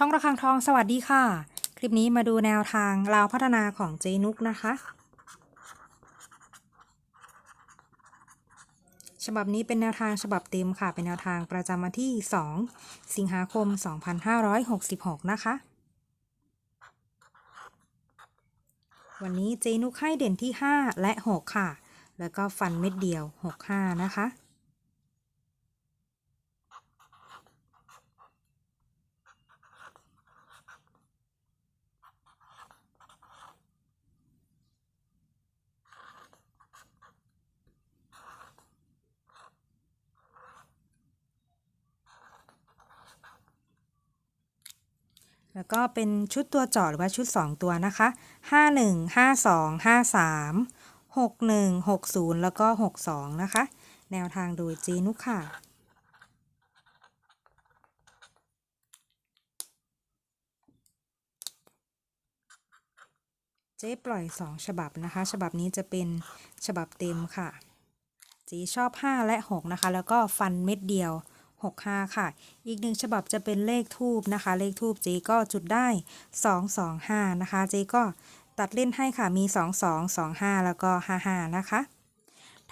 ช่องระฆังทองสวัสดีค่ะ คลิปนี้มาดูแนวทางลาวพัฒนาของเจนุกนะคะ ฉบับนี้เป็นแนวทางฉบับเต็มค่ะ เป็นแนวทางประจำวันที่ 2 สิงหาคม 2566 นะคะ วันนี้เจนุกให้เด่นที่ 5 และ 6 ค่ะ แล้วก็ฟันเม็ดเดียว 65 นะคะ แล้วก็เป็นชุดตัวเจาะหรือว่าชุด 2 ตัวนะคะ 51 52 53 61 60 แล้วก็ 62 นะคะ แนวทางโดยเจนุกค่ะ เจ๊ปล่อย 2 ฉบับนะคะ ฉบับนี้จะเป็นฉบับเต็มค่ะเจ๊ชอบ 5 และ 6 นะคะ แล้วก็ฟันเม็ดเดียว 65 ค่ะ อีกหนึ่งฉบับจะเป็นเลขทูบนะคะ เลขทูบเจก็จุดได้ 225 นะคะ เจก็ตัดเล่นให้ค่ะ มี 22 25 แล้วก็ 55 นะคะ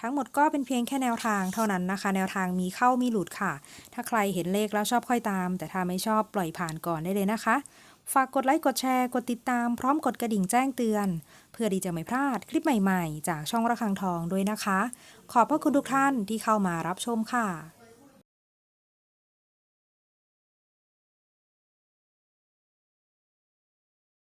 ทั้งหมดก็เป็นเพียงแค่แนวทางเท่านั้นนะคะ แนวทางมีเข้ามีหลุดค่ะ ถ้าใครเห็นเลขแล้วชอบค่อยตาม แต่ถ้าไม่ชอบปล่อยผ่านก่อนได้เลยนะคะ ฝากกดไลค์ กดแชร์ กดติดตาม พร้อมกดกระดิ่งแจ้งเตือน เพื่อที่จะไม่พลาดคลิปใหม่ ๆ จากช่องระฆังทองด้วยนะคะ ขอบพระคุณทุกท่านที่เข้ามารับชมค่ะ